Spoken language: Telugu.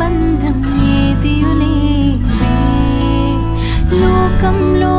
బంధం ఏదియులేదే లోకంలో